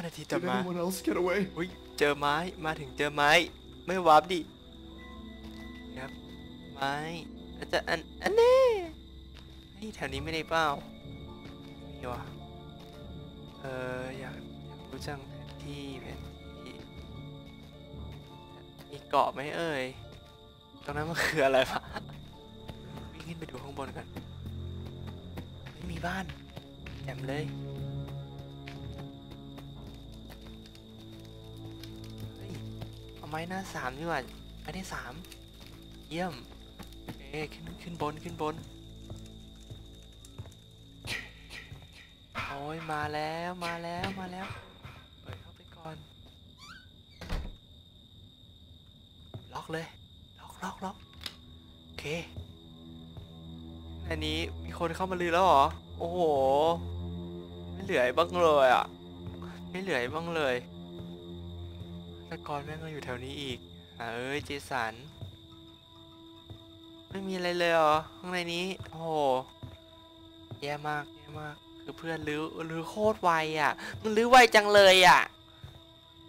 5นาทีต่อ Did มา anyone else get away? อุ้ยเจอไม้มาถึงเจอไม้ ไม่วาร์ปดิครับไม้อาจจะอันอันนี้เฮ้ยแถวนี้ไม่ได้เปล่ามีวะเอออยากอยากรู้จังแผนที่แผนที่มีเกาะไหมเอ่ยตรงนั้นมันคืออะไรวะวิ่งขึ้นไปดูข้างบนกันไม่มีบ้านแจ่มเลย ไม้หน้าสามดีกว่าไม้ได้สามเยี่ยมเอ๊ขึ้นขึ้นบนขึ้นบน โอ้ยมาแล้วมาแล้วมาแล้วเปิดเข้าไปก่อน ล็อกเลย ล็อกล็อกล็อกโอเคอันนี้มีคนเข้ามาลือแล้วเหรอ โอ้โห ไม่เหลือบ้างเลยอะ ไม่เหลือบ้างเลย ตะกอนแม่งก็อยู่แถวนี้อีกอ่าเอ้ยเจสัน ไม่มีอะไรเลยเหรอ ข้างในนี้ โอ้โห แย่มาก แย่มาก คือเพื่อนรื้อรื้อโคตรไวอะ มันรื้อไวจังเลยอะ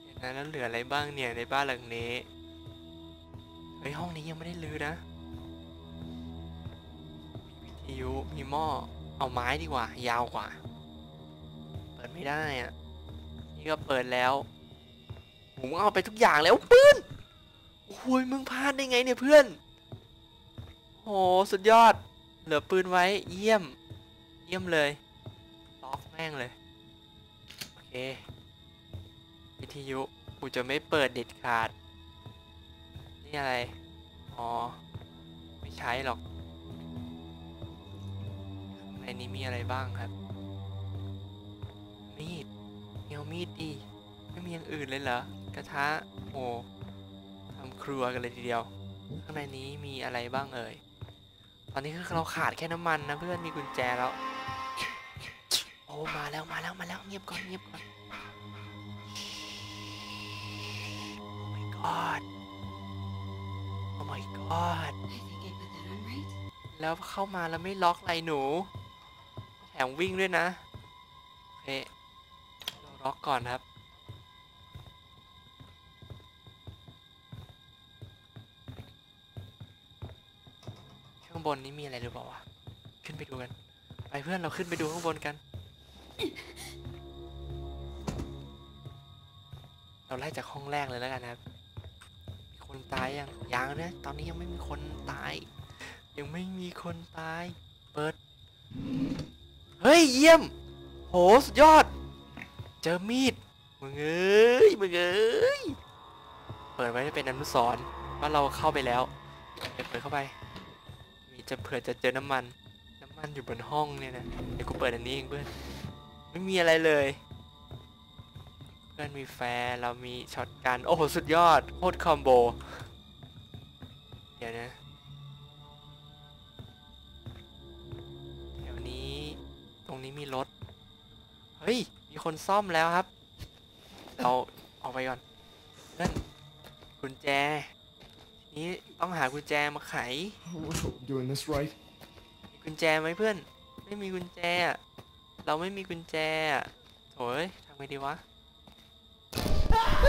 เห็นนแล้วเหลืออะไรบ้างเนี่ยในบ้านหลังนี้ เฮ้ยห้องนี้ยังไม่ได้รื้อนะ มีวิทยุมีหม้อ เอาไม้ดีกว่า ยาวกว่า เปิดไม่ได้อะ นี่ก็เปิดแล้ว ผมเอาไปทุกอย่างแล้วปืนโอ้ยมึงพลาดได้ไงเนี่ยเพื่อนโหสุดยอด เหลือปืนไว้เยี่ยม เยี่ยมเลยล็อกแม่งเลย โอเค วิทยุกูจะไม่เปิดเด็ดขาด นี่อะไร อ๋อ ไม่ใช้หรอกในนี้มีอะไรบ้างครับ มีดเอามีดดี ไม่มีอย่างอื่นเลยเหรอ กระทะโอ้ทำครัวกันเลยทีเดียว ข้างในนี้มีอะไรบ้างเอ่ย ตอนนี้คือเราขาดแค่น้ำมันนะเพื่อนมีกุญแจแล้ว โอ้มาแล้วมาแล้วมาแล้วเงียบก่อนเงียบก่อนโอ้ my god โอ้ my god แล้วเข้ามาแล้วไม่ล็อกอะไรหนู แถมวิ่งด้วยนะโอเคเราล็อกก่อนครับางบนนี้มีอะไรหรือเปล่าวะขึ้นไปดูกัน ไปเพื่อนเราขึ้นไปดูข้างบนกัน เราไล่จากห้องแรกเลยแล้วกันครับ มีคนตายยังยังนะตอนนี้ยังไม่มีคนตาย ยังไม่มีคนตาย เปิด เฮ้ยเยี่ยม โหสุดยอด เจอมีด มึงเอ้ย มึงเอ้ย เปิดไว้เป็นอนุสรณ์ว่าเราเข้าไปแล้ว เปิดเข้าไป จะเผื่อจะเจอน้ำมัน น้ำมันอยู่บนห้องเนี่ยนะเดี๋ยวกูเปิดอันนี้เองเพื่อนไม่มีอะไรเลย เพื่อนมีแฟร์เรามีช็อตกัน โอ้โห สุดยอดโคตรคอมโบ เดี๋ยวนะแถวนี้ ตรงนี้มีรถ เฮ้ย มีคนซ่อมแล้วครับ เราออกไปก่อนเพื่อนกุญแจ นี้ต้องหากุญแจมาไข Oh, I hope I'm doing this right. มีกุญแจไหมเพื่อน ไม่มีกุญแจอะเราไม่มีกุญแจอะโถ่เอ้ยทำไงดีวะ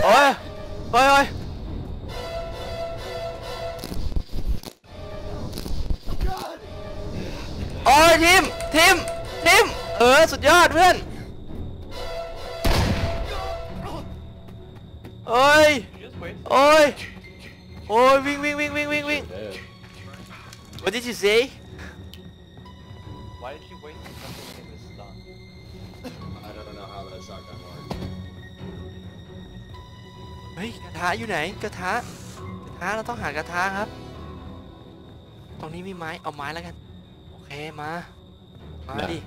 โอ้ยโอ้ยโอ้ยโอ้ยทีมทีมทีมเออ สุดยอดเพื่อนโอ้ย Just wait. โอ้ย โอ้ยวิ่งวิ่งวิ่งวิ่งวิ่งวิ่ง There. What did you say Why did you wait until something was done? I don't know how that shotgun works. เฮ้ยกระทะอยู่ไหนกระทะกระทะเราต้องหากระทะครับ ตรงนี้มีไม้เอาไม้แล้วกัน โอเคมา มาดิ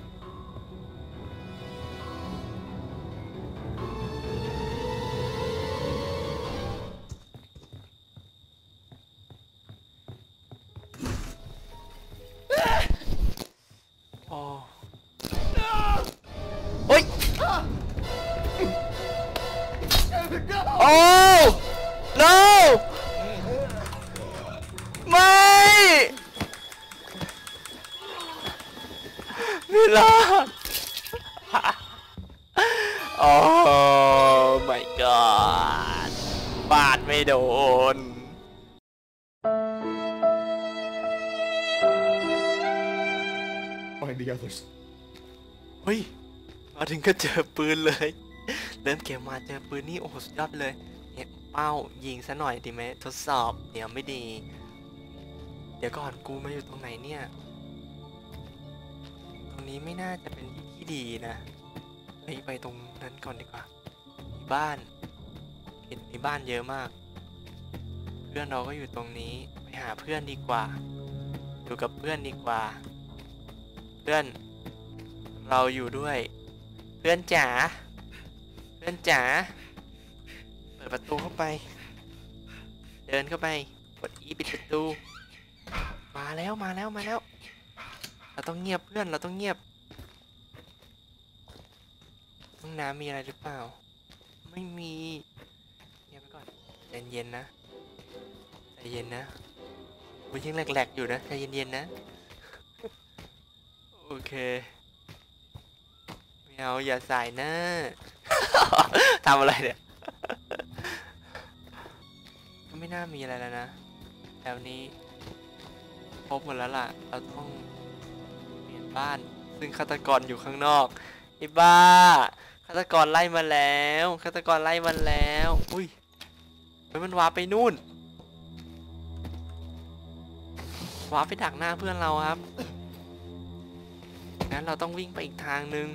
ไม่รอดโอ้ my god บาดไม่โดนไปดียวเฮ้ย มาถึงก็เจอปืนเลย เริ่มเกมมาเจอปืนนี่โอ้โหสุดยอดเลยเนี่ยเป้ายิงซะหน่อยดีไหมทดสอบ เดี๋ยวไม่ดี เดี๋ยวก่อนกูมาอยู่ตรงไหนเนี่ย นี้ไม่น่าจะเป็นที่ที่ดีนะเฮ้ยไปตรงนั้นก่อนดีกว่า มีบ้าน เห็นมีบ้านเยอะมาก เพื่อนเราก็อยู่ตรงนี้ ไปหาเพื่อนดีกว่า อยู่กับเพื่อนดีกว่า เพื่อน เราอยู่ด้วย เพื่อนจ๋า เพื่อนจ๋า เปิดประตูเข้าไป เดินเข้าไป กดอีปิดประตู มาแล้วมาแล้วมาแล้ว เราต้องเงียบเพื่อนเราต้องเงียบห้องน้ำมีอะไรหรือเปล่า ไม่มีเงียบไปก่อนใจเย็นๆนะใจเย็นนะมันยังแหลกๆอยู่นะใจเย็นๆนะโอเคไม่เอาอย่าใส่น้าทำอะไรเนี่ยก็ไม่น่ามีอะไรแล้วนะแถวนี้ครบหมดแล้วล่ะ เราต้อง บ้าน ซึ่งฆาตกรอยู่ข้างนอกไอ้บ้าฆาตกรไล่มาแล้วฆาตกรไล่มาแล้ว อุ้ยเฮ้ยมันวาร์ไปนู่นวาร์ไปดักหน้าเพื่อนเราครับงั้นเราต้องวิ่งไปอีกทางหนึ่ง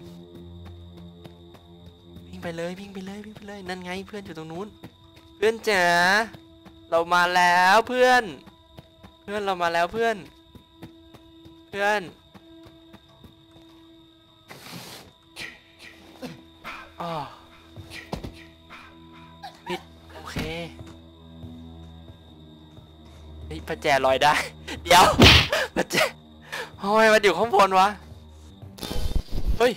วิ่งไปเลยวิ่งไปเลยวิ่งไปเลยนั่นไงเพื่อนอยู่ตรงนู้น เพื่อนจ๋าเรามาแล้วเพื่อน เพื่อนเรามาแล้วเพื่อน เพื่อน อ๋อปิดโอเคนี่ประแจลอยได้ เดี๋ยวประแจทำไมมันอยู่ข้างบนวะ เฮ้ย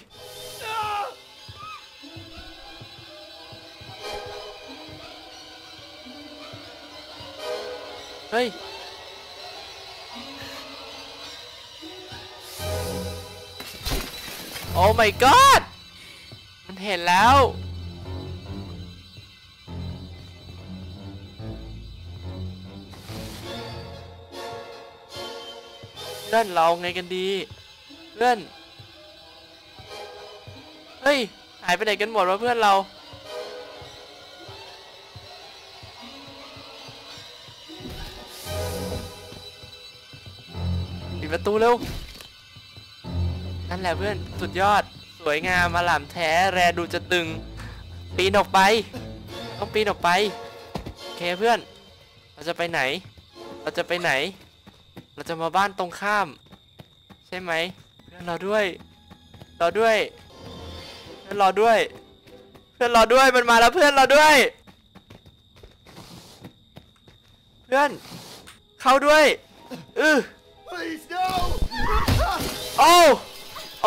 เฮ้ยโอ้ my god มันเห็นแล้ว เพื่อนเราไงกันดี เพื่อน เฮ้ย หายไปไหนกันหมดวะเพื่อนเราปิดประตูเร็ว นั่นแหละเพื่อน สุดยอด วยงามมาหลามแท้แรดูจะตึง ปีนออกไป ต้องปีนออกไปโอเคเพื่อน เราจะไปไหน เราจะไปไหน เราจะมาบ้านตรงข้าม ใช่ไหมเพื่อนเราด้วยเราด้วยเพื่อนรอด้วย เพื่อนรอด้วยมันมาแล้วเพื่อนรอด้วย เพื่อน เข้าด้วยอือ Please, no! Oh!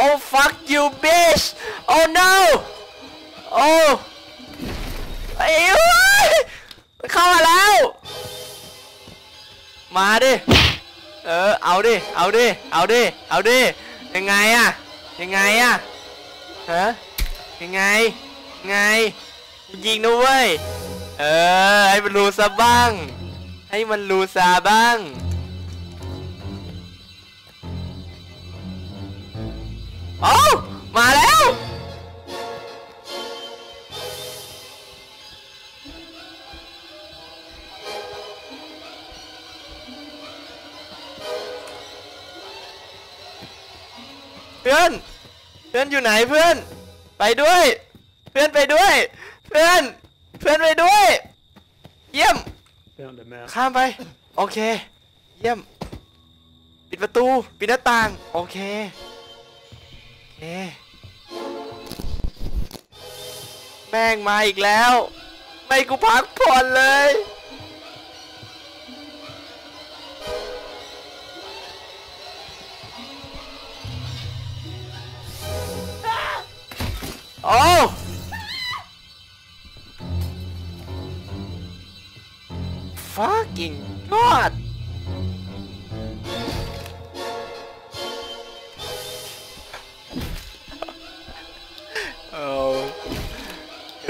Oh fuck you bitch! Oh no! Oh! ไอ้เอ้ยมันเข้ามาแล้ว มาดิ เออ เอาดิ เอาดิ เอาดิ เอาดิ ยังไงอะยังไงอะฮะยังไงยังไง ยิงนะเว้ย เออ ให้มันรู้ซะบ้าง ให้มันรู้ซะบ้าง โอ้ามาแล้ว เพื่อน เพื่อนอยู่ไหนเพื่อน ไปด้วย เพื่อนไปด้วย เพื่อน เพื่อนไปด้วย เยี่ยม Found a map. ข้ามไป โอเค เยี่ยม ปิดประตู ปิดหน้าต่าง โอเคโอ เค แม่งมาอีกแล้ว ไม่กูพักผ่อนเลย โอ้ fucking god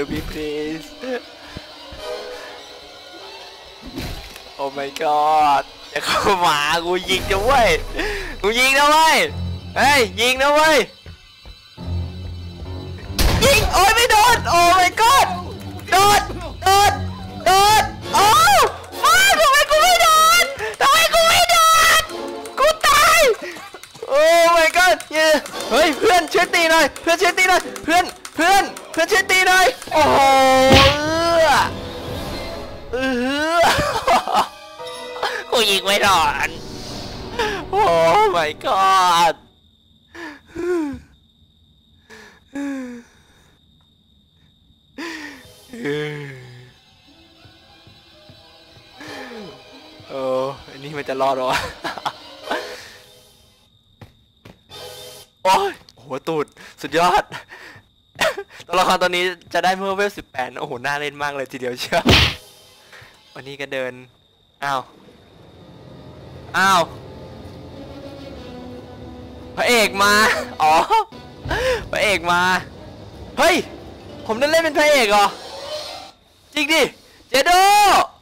me please โอ้ my god จะเข้ามากูยิงนะเว้ยกูยิงนะเว้ยเฮ้ยยิงนะเว้ยยิงโอ้ยไม่โดนโอ้ my god โดนโดนโดนโอ้ฟ้าทำไมกูไม่โดนทำไมกูไม่โดนกูตายโอ้ my god เย้เฮ้ยเพื่อนช่วยตีหน่อยเพื่อนช่วยตีหน่อยเพื่อนเพื่อนเพื่อนช่วยตีหน่อย อ้โหเออเออกูยิงไม่โดนโอ้ my god โอ้อันนี้มันจะรอดหรอโอ้ยหัวตูด สุดยอด ตัวละครตัวนี้จะได้เมื่อเวลสิบแปดโอ้โห น่าเล่นมากเลยทีเดียวเชียววันนี้ก็เดิน อ้าว อ้าว พระเอกมา อ๋อ พระเอกมา เฮ้ย ผมได้เล่นเป็นพระเอกเหรอ จริงดิ เจโด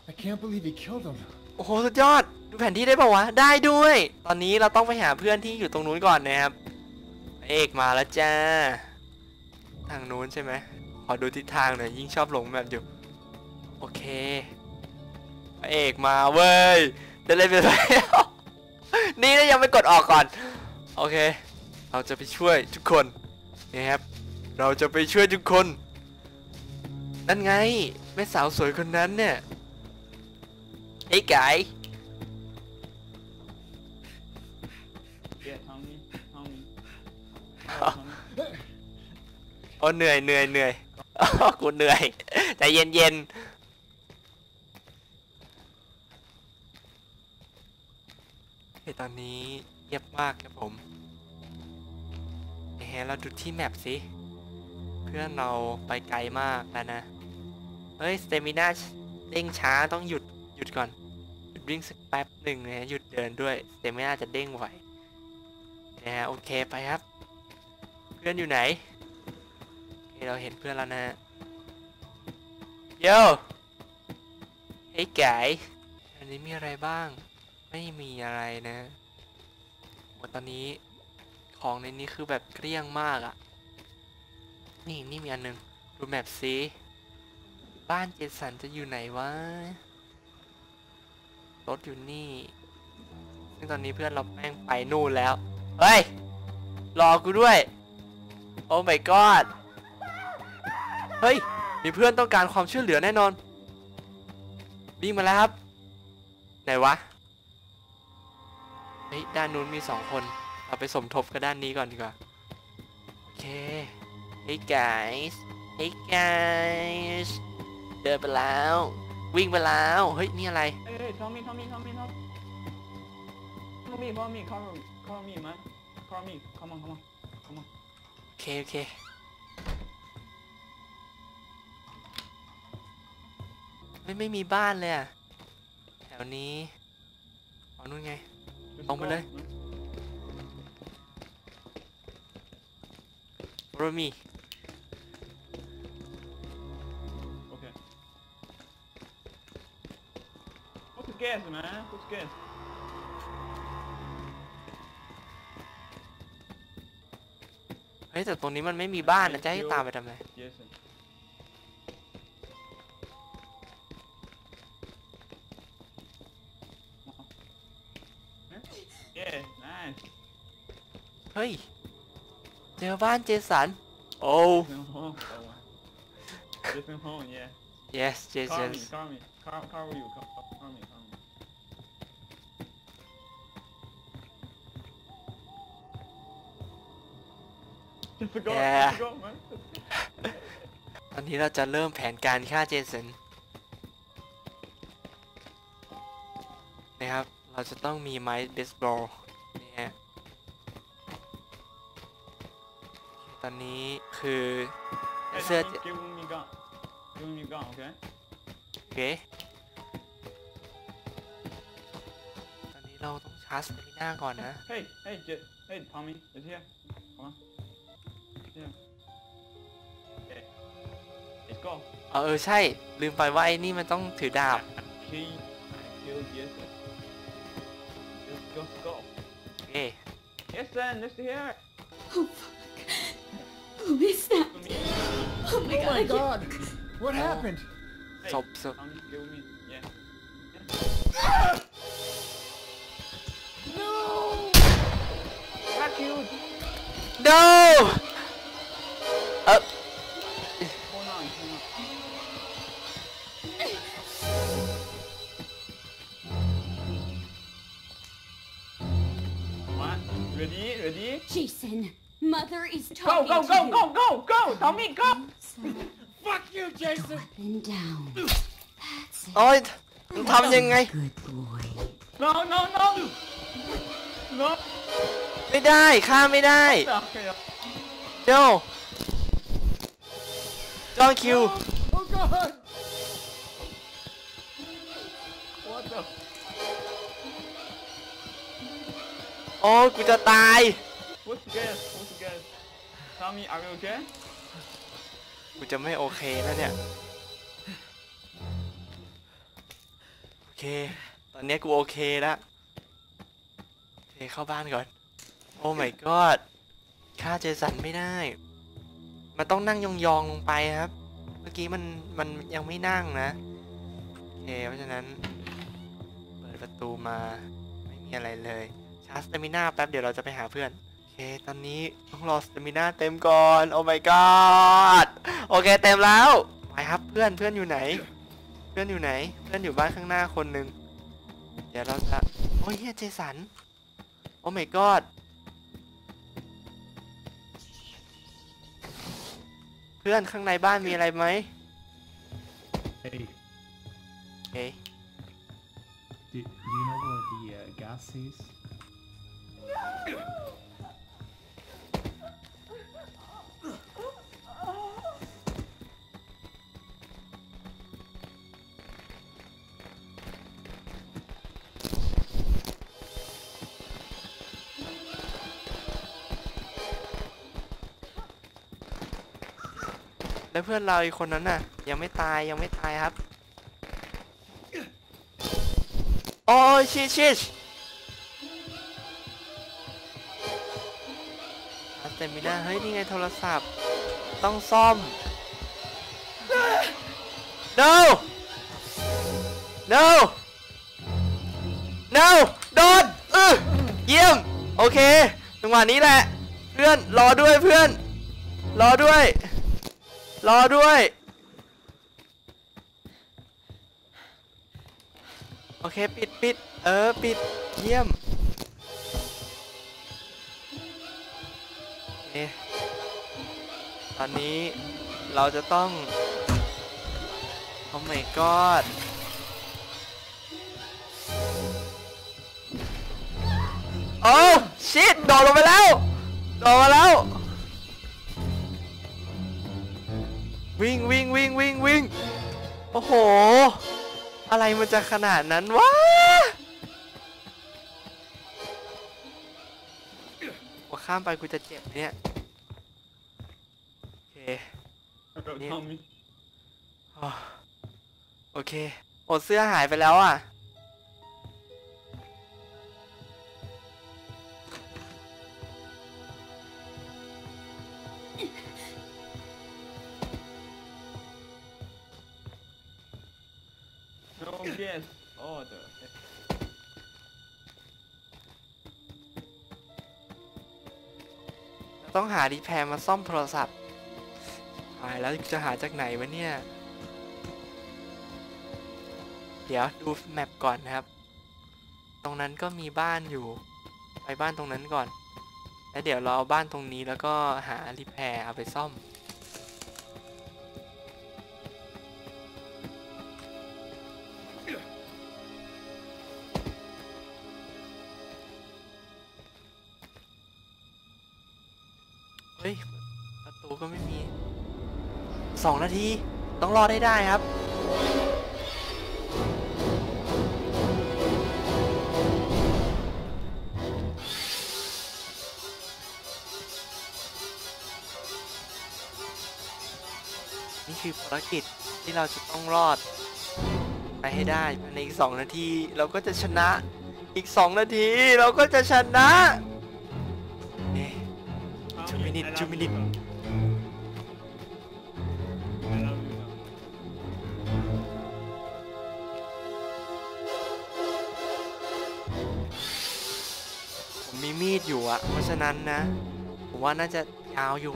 I can't believe he killed him. โอ้โห สุดยอด ดูแผนที่ได้ป่าวะ ได้ด้วย ตอนนี้เราต้องไปหาเพื่อนที่อยู่ตรงนู้นก่อนนะครับ พระเอกมาแล้วจ้า ทางนู้นใช่ไหมขอดูทิศทางหน่อยยิ่งชอบหลงแบบอยู่ โอเคพระเอกมาเว้ยได้เล่นเป็นพระเอกนี่นะยังไม่กดออกก่อน โอเค เราจะไปช่วยทุกคนนะครับ เราจะไปช่วยทุกคน นั่นไงแม่สาวสวยคนนั้นเนี่ยเฮ้ยไก่ Yeah, Tommy, Tommy. โอ้เหนื่อยเหนื่อยเหนื่อยกูเหนื่อยใจเย็นเย็นเฮ้ยตอนนี้เงียบมากครับผมเฮ้เราดูที่แมปสิ เพื่อนเราไปไกลมากแล้วนะ เฮ้ยสเตมินาเด้งช้าต้องหยุดหยุดก่อนหยุดวิ่งสักแป๊บหนึ่งนะฮะหยุดเดินด้วยสเตมินาจะเด้งไหวนะฮะโอเคไปครับ เพื่อนอยู่ไหนโอ เราเห็นเพื่อนแล้วนะโยเฮ้ยไก่อันนี้มีอะไรบ้าง ไม่มีอะไรนะโหตอนนี้ของในนี้คือแบบเกลี้ยงมากอะนี่นี่มีอันหนึง ดูแมปซิบ้านเจสันจะอยู่ไหนวะ รถอยู่นี่ ซึ่งตอนนี้เพื่อนเราแม่งไปนู่นแล้ว เฮ้ย รอกูด้วย โอ้ my god เฮ้ย มีเพื่อนต้องการความช่วยเหลือแน่นอนวิ่งมาแล้วครับ ไหนวะเฮ้ยด้านนู้นมีสองคน เราไปสมทบกับด้านนี้ก่อนดีกว่า โอเคเฮ้ย guys เฮ้ย guys เดินไปแล้ว วิ่งไปแล้ว เฮ้ย นี่อะไร Hey, hey, Tommy, Tommy, Tommy, Tommy. Follow me, follow me, cover, cover me, man. Cover me. Come on, come on, come on. โอเค โอเค ไม่ไม่มีบ้านเลยอะแถวนี้อ๋อนู่นไง Just Không, bên go, đây. man. follow me Okay. Put the gas, man. Put the gas. เฮ้ยแต่ตรงนี้มันไม่มีบ้านนะจะให้ตามไปทำไม Yes. sir. Yeah, nice. เฮ้ย เจอบ้านเจสัน โอ้ Just in home. Oh, wow. Just in home, yeah. yes เจสั Car น me, car me, car, car you, car, car me, car me. Just to go, Yeah. just to go, man. ตอนนี้เราจะเริ่มแผนการฆ่าเจสัน เราจะต้องมีไม้เบสบอลนี่ฮะตอนนี้คือเสื้อจะโอเคโอเคตอนนี้เราต้องชาร์จสมิน้าก่อนนะ เฮ้ยเฮ้ยเจเฮ้ยพอมีเดี๋ยวเที่ยพอมาเที่ย let's go เออใช่ลืมไปว่าไอ้นี่มันต้องถือดาบ okay. Jason. Let's just go. โอเค Jason, let's hear. Oh, fuck. Who is that? To me. Oh my Oh my god. god! What happened? Hey, ศพศพ come kill me. Yeah. No! Got you. no Ready? Ready? Jason, Mother is Go, talking go, to go, you. go, go, go! Tommy, go! Fuck you, Jason! Weapon down. That's it. โอ้ยมึงทำยังไง Good boy. No, no, no! No! ไม่ได้ฆ่าไม่ได้ Okay. เจ้าจอห์นคิว Oh god! โอ้กูจะตาย What's gas? What's gas? Tommy, are you okay? กูจะไม่โอเคแล้วเนี่ย โอเค ตอนเนี้ยกูโอเคแล้วโอเคเข้าบ้านก่อน โอ้ my god ฆ่าเจสันไม่ได้ มันต้องนั่งยองๆลงไปครับ เมื่อกี้มันมันยังไม่นั่งนะโอเคเพราะฉะนั้น เปิดประตูมาไม่มีอะไรเลย ชาร์จสเตมิน่าแป๊บเดี๋ยวเราจะไปหาเพื่อนโอเคตอนนี้ต้องรอสเตมิน่าเต็มก่อนโอ้ my god โอเคเต็มแล้วไปครับเพื่อนเพื่อนอยู่ไหน เพื่อนอยู่ไหน เพื่อนอยู่บ้านข้างหน้าคนหนึ่งเดี๋ยวเราจะโอ้ยเฮียเจสันโอ้ my god เพื่อนข้างในบ้านมีอะไรไหม Hey, โอเค do, do you know where the uh, gas is? แล้วเพื่อนเราอีกคนนั้นน่ะ ยังไม่ตายยังไม่ตายครับ โอ้ยชิชิช เตมิน่าเฮ้ย นี่ไงโทรศัพท์ ต้องซ่อม no no no โดนเออเยี่ยม โอเคจังหวะนี้แหละ เพื่อน รอด้วยเพื่อน รอด้วย รอด้วย โอเค ปิดปิดเออ ปิด เยี่ยม ตอนนี้เราจะต้องโอ้ my god โอ้ชิดโดดลงไปแล้วโดดมาแล้ว วิ่งวิ่งวิ่งวิ่งวิ่งโอ้โห อะไรมันจะขนาดนั้นวะ ข้ามไปกูจะเจ็บเนี่ยโอเค Yeah. Tommy. อ๋อโอเคโอเสื้อหายไปแล้วอะ No gas. Oh, the. ต้องหาดีแพร์มาซ่อมโทรศัพท์หายแล้วจะหาจากไหนวะเนี่ย เดี๋ยวดูแมปก่อนนะครับ ตรงนั้นก็มีบ้านอยู่ ไปบ้านตรงนั้นก่อน แล้วเดี๋ยวเราเอาบ้านตรงนี้แล้วก็หารีแพร์เอาไปซ่อม 2 นาที ต้องรอได้ได้ครับ นี่คือภารกิจที่เราจะต้องรอด ไปให้ได้ในอีก 2 นาที เราก็จะชนะอีก 2 นาที เราก็จะชนะ two minute two minute ะเพราะฉะนั้นนะ ผมว่าน่าจะยาวอยู่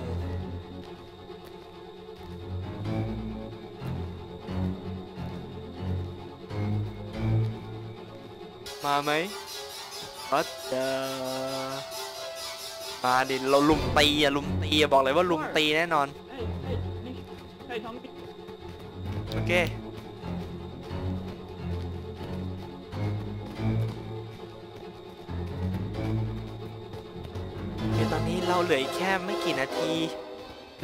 มาไหมวัดเดมาดิเราลุมตีอะลุมตีอะบอกเลยว่าลุมตีแน่นอนเฮ้ยเฮ้ยนี่เฮ้ยทอมมี่โอเค ลืออีกแค่ไม่กี่นาที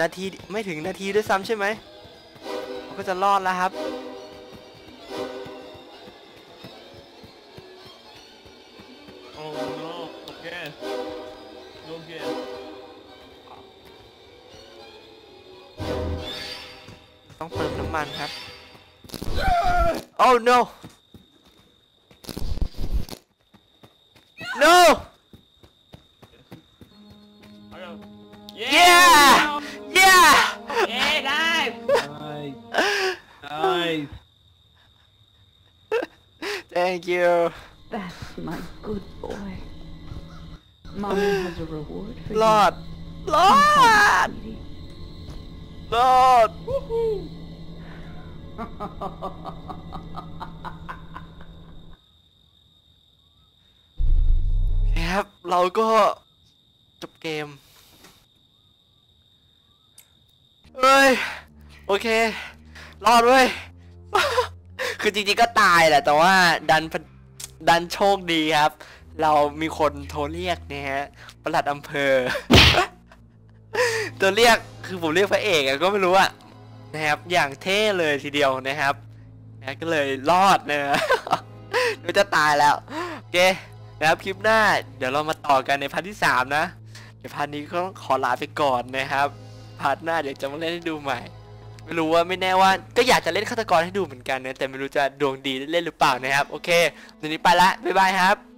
นาทีไม่ถึงนาทีด้วยซ้ำใช่ไหมก็จะรอดแล้วครับ โอ้ no โอเคโอเคต้องเติมน้ำมันครับ oh no no you That's my good boy. Mommy has a reward for รอดรอ you. ด sweetie. รอดครับเราก็จ คือจริงๆก็ตายแหละแต่ว่าดันดันโชคดีครับ เรามีคนโทรเรียกนะฮะประหลัดอำเภอตัวเรียกคือผมเรียกพระเอกอะก็ไม่รู้อะนะครับ อย่างเท่เลยทีเดียวนะครับนะก็เลยรอดนะไม่จะตายแล้วโอเคนะครับคลิปหน้า เดี๋ยวเรามาต่อกันในพาร์ทที่ 3 นะ เดี๋ยวพาร์ทนี้ก็ต้องขอลาไปก่อนนะครับ พาร์ทหน้าเดี๋ยวจะมาเล่นให้ดูใหม่ ไม่รู้ว่าไม่แน่ว่าก็อยากจะเล่นฆาตกรให้ดูเหมือนกันนะแต่ไม่รู้จะดวงดีได้เล่นหรือเปล่านะครับ โอเควันนี้ไปละบ๊ายบายครับ